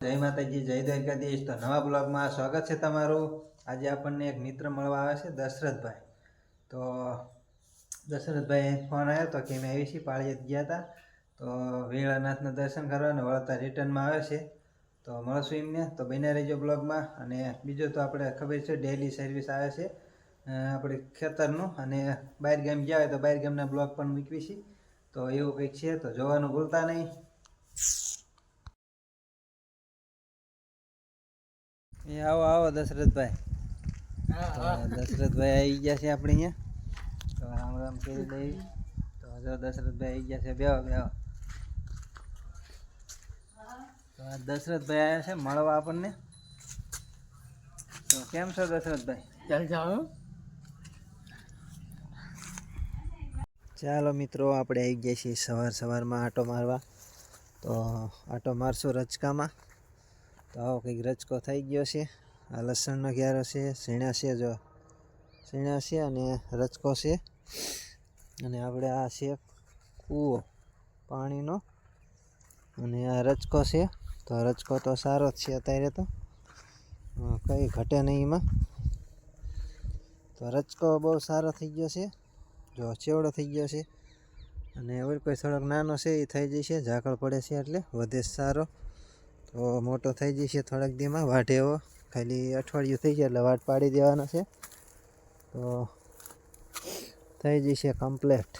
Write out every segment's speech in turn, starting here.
જય માતાજી, જય દ્વારકાધીશ. તો નવા બ્લોગમાં સ્વાગત છે તમારું. આજે આપણને એક મિત્ર મળવા આવે છે, દશરથભાઈ. તો દશરથભાઈ ફોન આવ્યો તો કે મેં આવી છીએ, પાળિયત ગયા હતા તો વેળાનાથના દર્શન કરવા અને વળતા રિટર્નમાં આવે છે. તો મળશું એમને. તો બન્યા રહેજો બ્લોગમાં. અને બીજું તો આપણે ખબર છે, ડેલી સર્વિસ આવે છે. આપણે ખેતરનું અને બહાર ગામ ગયા હોય તો બહાર ગામના બ્લોગ પણ મૂકવી છીએ તો એવું કંઈક છે, તો જોવાનું ભૂલતા નહીં. એ આવો આવો દશરથભાઈ. દશરથભાઈ આવી ગયા છે આપણે અહીંયા. તો રામ રામ કરી દઈ તો હજુ દશરથભાઈ આવી ગયા છે બેહો બેહો. તો આ દશરથભાઈ આવ્યા છે મળવા આપણને. તો કેમ છો દશરથભાઈ? ચાલ જાઓ ચાલો મિત્રો આપણે આવી ગયા છીએ સવાર સવારમાં આટો મારવા. તો આટો મારશું રચકામાં. તો આવો કંઈક રચકો થઈ ગયો છે. આ લસણનો ક્યારો છે સીણા છે જો. સીણા છે અને રચકો છે. અને આપણે આ છે કૂવો પાણીનો. અને આ રચકો છે. તો રચકો તો સારો જ છે અત્યારે તો. કંઈ ઘટે નહીં એમાં. તો રચકો બહુ સારો થઈ ગયો છે. જો ચેવડો થઈ ગયો છે. અને હવે કોઈ થોડોક નાનો છે એ થઈ જશે. ઝાકળ પડે છે એટલે વધે સારો. તો મોટો થઈ જશે થોડાક દીમાં વાઢે એવો. ખાલી અઠવાડિયું થઈ જાય એટલે વાટ પાડી દેવાનો છે. તો થઈ જશે કમ્પ્લેટ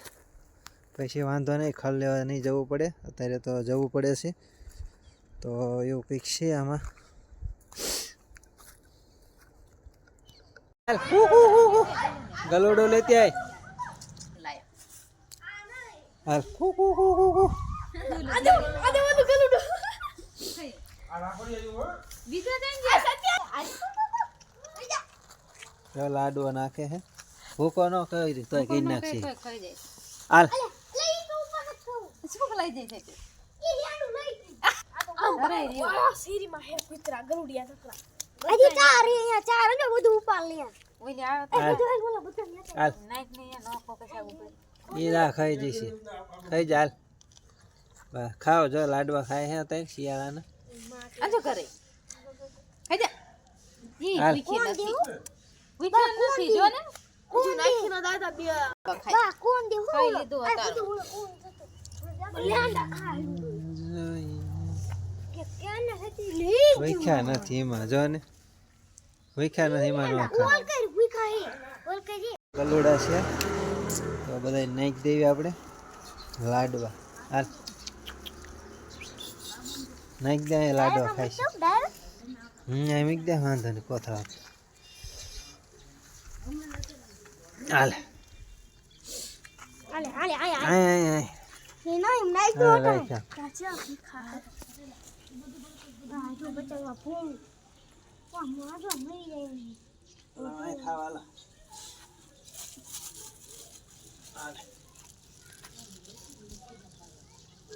પછી વાંધો નહીં, ખલ લેવા નહીં જવું પડે. અત્યારે તો જવું પડે છે. તો એવું કંઈક છે આમાં. ગલોડો લેતી આય. હાલ. લાડવો નાખે હે. ભૂકો ન કઈ રીતે તોય કઈ નાખશે હાલ. હજી ચાર અહીંયા ચાર ને બધું ઉપાડ લે. હાલ. હાલ એ ના ખાઈ જશે. ખાઈ જાલ ખાઓ જો લાડવા ખાય હે તઈ શિયાળાના. હાલ. બા કોણ દે ખાઈ. લીધું આ અતારું. બધું કોણ જતો લેંડા ખાય કે કેને હતી? લે વૈખ્યા નથી એમાં જો ને. વૈખ્યા નથી એમાં કર કરી ગલુડા છે. તો બધા નાખી દેવી આપણે. લાડવા. હાલ. નાખી દે લાડો છે હમ એમ દે વાંધો ને કોથળા હાલ. આલે આલે આલે આય આય આય. એ ના એમ હા, દો. કાચા ભૂખા આ જો બચાવા ફોન વા મારો મરી જાય ખાવાલા. હાલ.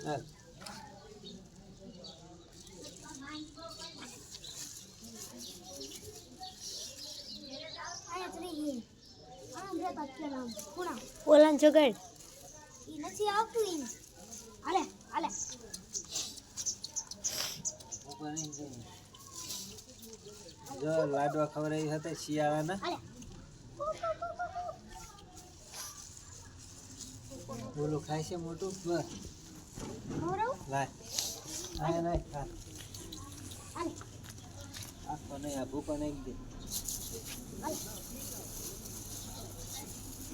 હાલ આયા ત્રી આમ રહેતા કે નામ કોણા ઓલાન જગાડ. ઈ નથી આવતું ઈ. આલે નહીં. જો લાડવા ખવડાવી હતા શિયાળાના. બોલું ખાય છે મોટું? બસ. લાય. આય નાય ખા. આલે આખો નહીં આ પણ એક દે આમ જલ્દી આયા હાલ હાલ હાલ હાલ કોઈ ના રહ્યો ગયા બોલો બોલો બોલો હાલ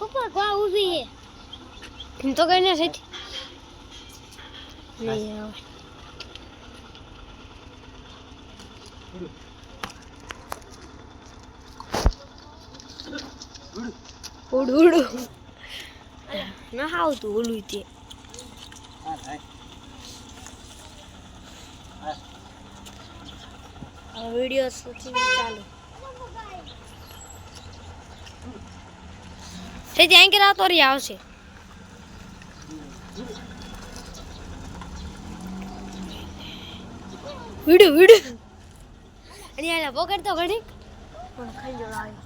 ઉપર ગા ઊભી છે તો કઈ ના છે નહીં આવે ઉડ ઉડ ના આવતું ઓલું તે વીડિયો સુધી ચાલુ. તે ત્યાં કે રાતો રી આવશે? વિડુ વિડુ. અને આલા પકડ તો ઘડીક. પણ ખાઈ જો આવી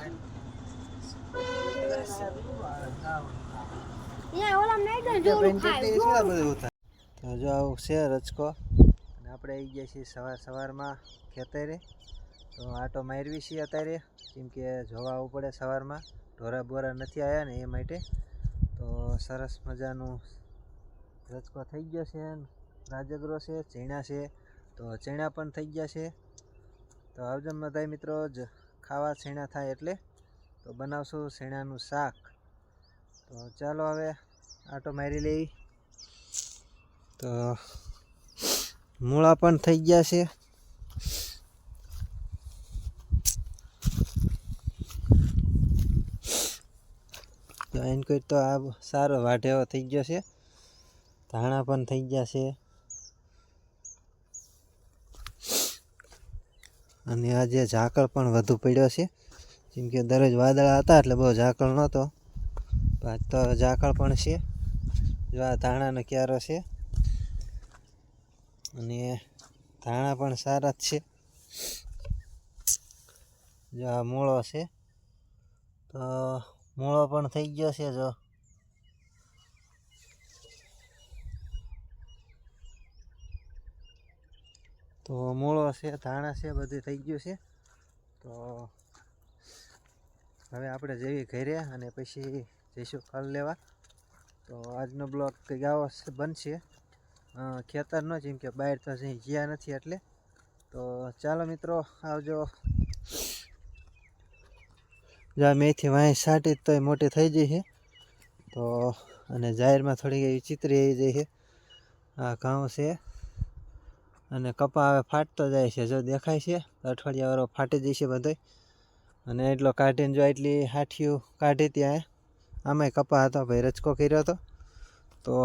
Thank ખાય તો જો આવું છે રચકો અને આપણે આવી ગયા છીએ સવાર સવારમાં ખેતરે. તો આટો મારવી છીએ અત્યારે કેમ કે જોવા આવવું પડે સવારમાં. ઢોરા બોરા નથી આવ્યા ને એ માટે. તો સરસ મજાનું રચકો થઈ ગયો છે રાજગરો છે ચીણા છે. તો ચીણા પણ થઈ ગયા છે. તો આવજો બધા મિત્રો જ ખાવા છીણા થાય એટલે. તો બનાવશું છીણાનું શાક. તો ચાલો હવે આટો મારી લેવી તો મૂળા પણ થઈ ગયા છે. તો એને કોઈ તો આ સારો વાઢેવો થઈ ગયો છે. ધાણા પણ થઈ ગયા છે. અને આજે ઝાકળ પણ વધુ પડ્યો છે. જેમ કે દરરોજ વાદળા હતા એટલે બહુ ઝાકળ નહોતો. આજ તો ઝાકળ પણ છે. જો આ ધાણાનો ક્યારો છે. અને ધાણા પણ સારા જ છે. જો આ મૂળો છે. તો મૂળો પણ થઈ ગયો છે જો. તો મૂળો છે, ધાણા છે, બધું થઈ ગયું છે. તો હવે આપણે જઈએ ઘરે અને પછી જઈશું ફળ લેવા. તો આજનો બ્લોગ કંઈક આવો બનશે. ખેતરનો જેમ કે બહાર તો ગયા નથી એટલે. તો ચાલો મિત્રો, આવજો. જા મેથી વાંય સાટી તો મોટી થઈ છે. તો, અને જાહેરમાં થોડીક એવી ચિત્રી આવી જાય છે. આ ઘઉં છે. અને કપા હવે ફાટતો જાય છે, જો દેખાય છે. અઠવાડિયા વાળો ફાટી જશે બધો અને એટલો કાઢીને જો એટલી હાઠીઓ કાઢી ત્યાં. આમાંય કપા હતો, ભાઈ રચકો કર્યો હતો. તો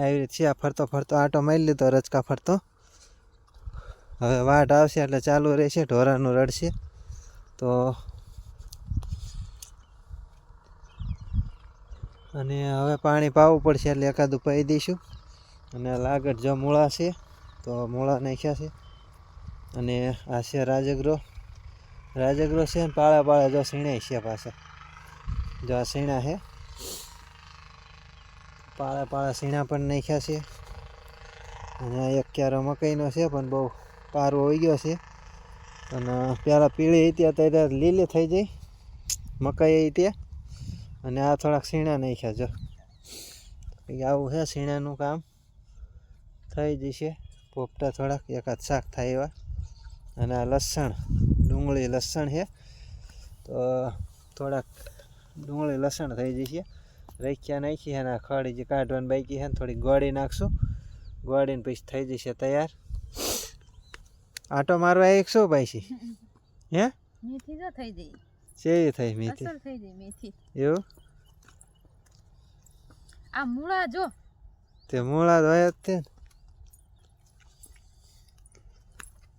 આવી રીતે આ ફરતો ફરતો આટો મારી લીધો રચકા ફરતો. હવે વાટ આવશે એટલે ચાલુ રહેશે, ઢોરાનું રડશે. તો અને હવે પાણી પાવું પડશે એટલે એકાદું પાઈ દઈશું. અને લાગટ જો મૂળા છે, તો મૂળા નાખ્યા છે. અને આ છે રાજગરો રાજગરો છે ને પાળા પાળા જો સીણાય છે પાછા. જો આ સીણા છે. પાળા પાળા સીણા પણ નાખ્યા છે. અને એક ક્યારો મકાઈનો છે પણ બહુ પારો હોઈ ગયો છે. અને પહેલાં પીળી હતી, અત્યારે લીલી થઈ જઈ મકાઈ હતી અને આ થોડાક સીણા નાખ્યા જો. આવું છે સીણાનું કામ. થઈ જશે પોપટા થોડાક, એકાદ શાક થાય એવા. અને આ લસણ, ડુંગળી લસણ છે. તો થોડાક ડુંગળી લસણ થઈ જશે. રેખ્યા નાખી અને ખડી જે કાઢવાની બાકી છે થોડી ગોળી નાખશું. ગોળીને પછી થઈ જશે તૈયાર. આટો મારવા એક શું ભાઈ છે હે? મેથી તો થઈ ગઈ છે થઈ મીઠી અસર થઈ જઈ મેથી. એવું? આ મૂળા જો. તે મૂળા તો જ તે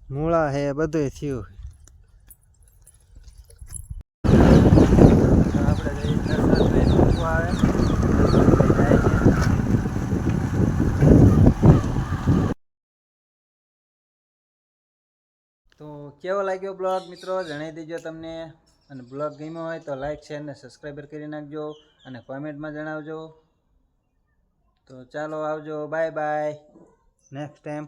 મૂળા હે બધું થયું આપણે જઈએ દર્શનભાઈ મૂકવા આવે દર્શનભાઈ જાય છે તો કેવો લાગ્યો બ્લોગ મિત્રો? જણાવી દેજો તમને. અને બ્લોગ ગમ્યો હોય તો લાઈક, શેર ને સબસ્ક્રાઈબર કરી નાખજો અને કોમેન્ટમાં જણાવજો. તો ચાલો આવજો. Bye bye next time